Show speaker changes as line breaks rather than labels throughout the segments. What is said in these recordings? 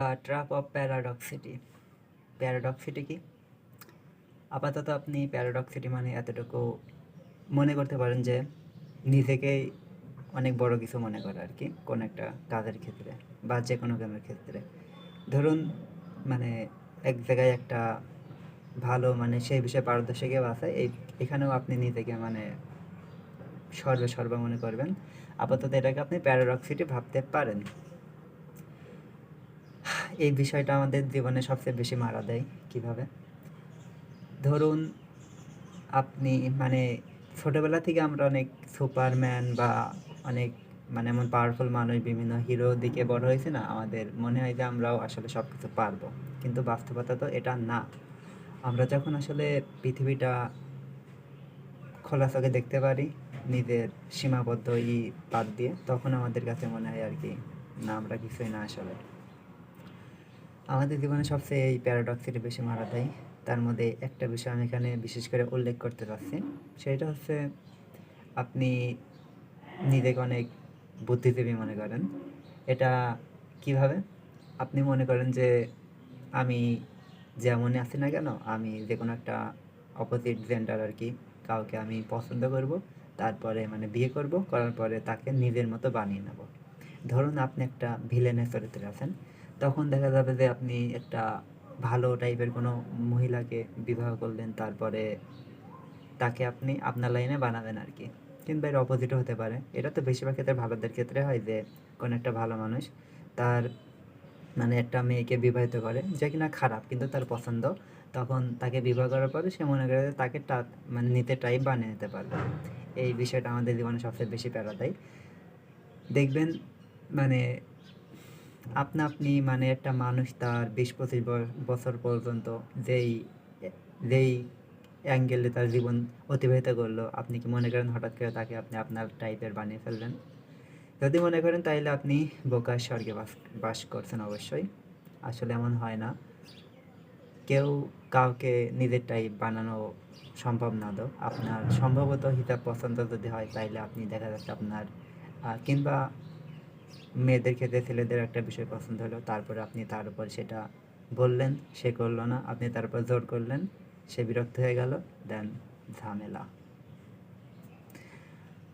Trap of প্যারাডক্সিটি প্যারাডক্সিটি কি? আপাতত আপনি প্যারাডক্সিটি মানে এতটুকু মনে করতে পারেন যে নিজেকেই অনেক বড় কিছু মনে করা আর কি, কোনো একটা কাজের ক্ষেত্রে বা যে কোনো কামের ক্ষেত্রে। ধরুন মানে এক জায়গায় একটা ভালো মানে সেই বিষয়ে পারদর্শী কেউ আছে, এই এখানেও আপনি নিজেকে মানে সর্বে সর্বা মনে করবেন। আপাতত এটাকে আপনি প্যারাডক্সিটি ভাবতে পারেন। এই বিষয়টা আমাদের জীবনে সবচেয়ে বেশি মারা দেয় কীভাবে? ধরুন, আপনি মানে ছোটবেলা থেকে আমরা অনেক সুপারম্যান বা অনেক মানে এমন পাওয়ারফুল মানুষ, বিভিন্ন হিরো দিকে বড় হয়েছে না, আমাদের মনে হয় যে আমরাও আসলে সব কিছু পারব। কিন্তু বাস্তবতা তো এটা না। আমরা যখন আসলে পৃথিবীটা খোলা চোখে দেখতে পারি, নিজের সীমাবদ্ধ ই বাদ দিয়ে, তখন আমাদের কাছে মনে হয় আর কি, না, আমরা কিছুই না আসলে। আমাদের জীবনে সবচেয়ে এই প্যারাডক্সিটি বেশি মারা দেয় তার মধ্যে একটা বিষয় আমি এখানে বিশেষ করে উল্লেখ করতে পারছি সেটা হচ্ছে আপনি নিজেকে অনেক বুদ্ধিজীবী মনে করেন। এটা কীভাবে? আপনি মনে করেন যে আমি যেমনই আছি না কেন, আমি যে কোনো একটা অপোজিট জেন্ডার আর কি কাউকে আমি পছন্দ করব, তারপরে মানে বিয়ে করব, করার পরে তাকে নিজের মতো বানিয়ে নেব। ধরুন আপনি একটা ভিলেনের চরিত্রে আছেন। তখন দেখা যাবে যে আপনি একটা ভালো টাইপের কোনো মহিলাকে বিবাহ করলেন, তারপরে তাকে আপনি আপনার লাইনে বানাবেন আর কি কিংবা এর অপোজিটও হতে পারে। এটা তো বেশিরভাগ ক্ষেত্রে ভালোদের ক্ষেত্রে হয় যে, কোনো একটা ভালো মানুষ তার মানে একটা মেয়েকে বিবাহিত করে, যে কিনা খারাপ, কিন্তু তার পছন্দ। তখন তাকে বিবাহ করার পরে সে মনে করে তাকে মানে নিতে টাইপ বানিয়ে নিতে পারবে। এই বিষয়টা আমাদের জীবনে সবচেয়ে বেশি প্যারা দেয়। দেখবেন মানে আপনা আপনি মানে একটা মানুষ তার বিশ পঁচিশ বছর পর্যন্ত যেই যেই অ্যাঙ্গেলে তার জীবন অতিবাহিত করল, আপনি কি মনে করেন হঠাৎ করে তাকে আপনি আপনার টাইপের বানিয়ে ফেললেন? যদি মনে করেন তাহলে আপনি বোকার স্বর্গে বাস বাস করছেন অবশ্যই। আসলে এমন হয় না। কেউ কাউকে নিজের টাইপ বানানো সম্ভব না তো। আপনার সম্ভবত হিসাব পছন্দ যদি হয় তাইলে আপনি দেখা যাচ্ছে আপনার কিংবা মেয়েদের ক্ষেত্রে ছেলেদের একটা বিষয় পছন্দ হলো, তারপরে আপনি তার উপর সেটা বললেন, সে করল না, আপনি তার উপর জোর করলেন, সে বিরক্ত হয়ে গেল, দেন ঝামেলা।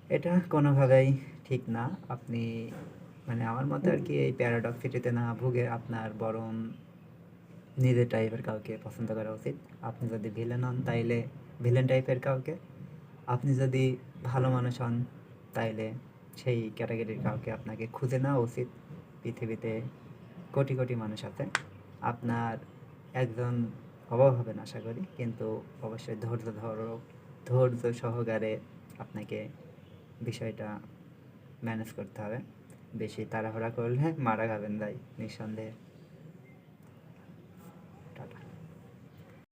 এটা কোনোভাবেই ঠিক না। আপনি মানে আমার মতে আর কি এই প্যারাডক্সিটিতে না ভুগে আপনার বরং নিজের টাইপের কাউকে পছন্দ করা উচিত। আপনি যদি ভিলেন হন, তাইলে ভিলেন টাইপের কাউকে। আপনি যদি ভালো মানুষ হন, তাইলে সেই ক্যাটাগরির কাউকে আপনাকে খুঁজে নেওয়া উচিত। পৃথিবীতে কোটি কোটি মানুষ আছে। আপনার একজন অভাব হবে না আশা করি। কিন্তু অবশ্যই ধৈর্য ধরো, ধৈর্য সহকারে আপনাকে বিষয়টা ম্যানেজ করতে হবে। বেশি তাড়াহুড়া করলে মারা খাবেন ভাই নিঃসন্দেহে।